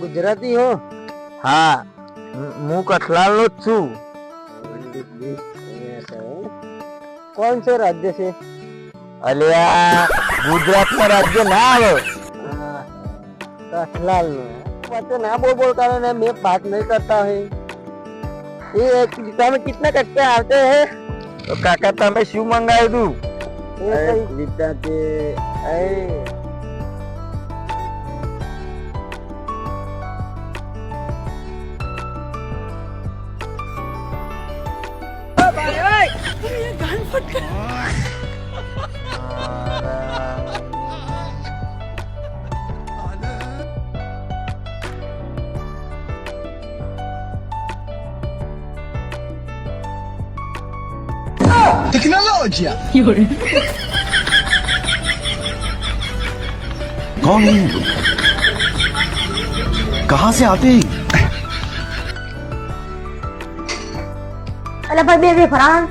ગુજરાતી હો હા હું કઠલાલ છું કયા રાજ્ય સે અલ્યા ગુજરાત માં રાજ્ય ના હો કઠલાલ મતલબ કે ના બોલ કારણે મે પાક નઈ કરતા હે એ એક દિવસ મે કેટના કટતા આતે હે કાકા તા મે શ ิว મંગાયુ તું એ દિવસ તે એ अरे कौन है कहां से आते हैं अल्लाह भाई बेबे फरार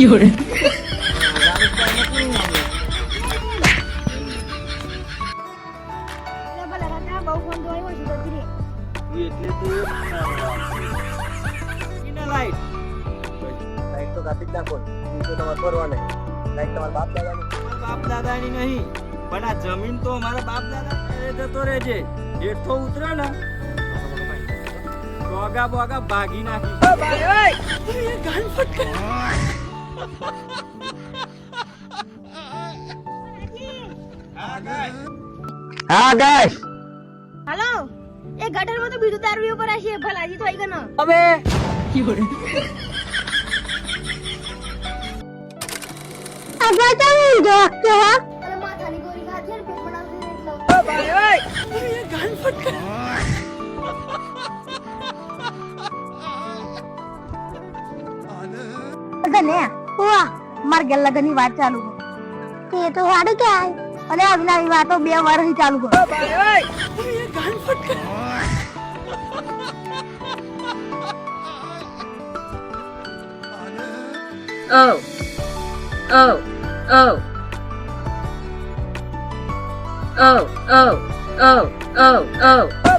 有人。પણ આ જમીન તો અમારા બાપ દાદા જતો રહે છે જેઠો ઉતરે ને બોગા બોગા ભાગી નાખી હા ગાઈસ હેલો એ ગટરમાં તો બીજું તારવી ઉપર આશી ભલાજી થઈ ગયો હવે આગળ તો જો કે હા અરે માથાની ગોરી ખાધી ને પેટ બનાવતી એટલો ઓ ભાઈ ઓય અરે એ ગાન ફટકા આને હુઆ માર ગલ્લાગની વાત ચાલુ કર તે તો હાડે કે આય અને અવિનાની વાતો બે વર્ષથી ચાલુ કર ઓય ગાન ફટકા Oh. Oh. Oh. Oh. Oh. Oh. Oh. Oh.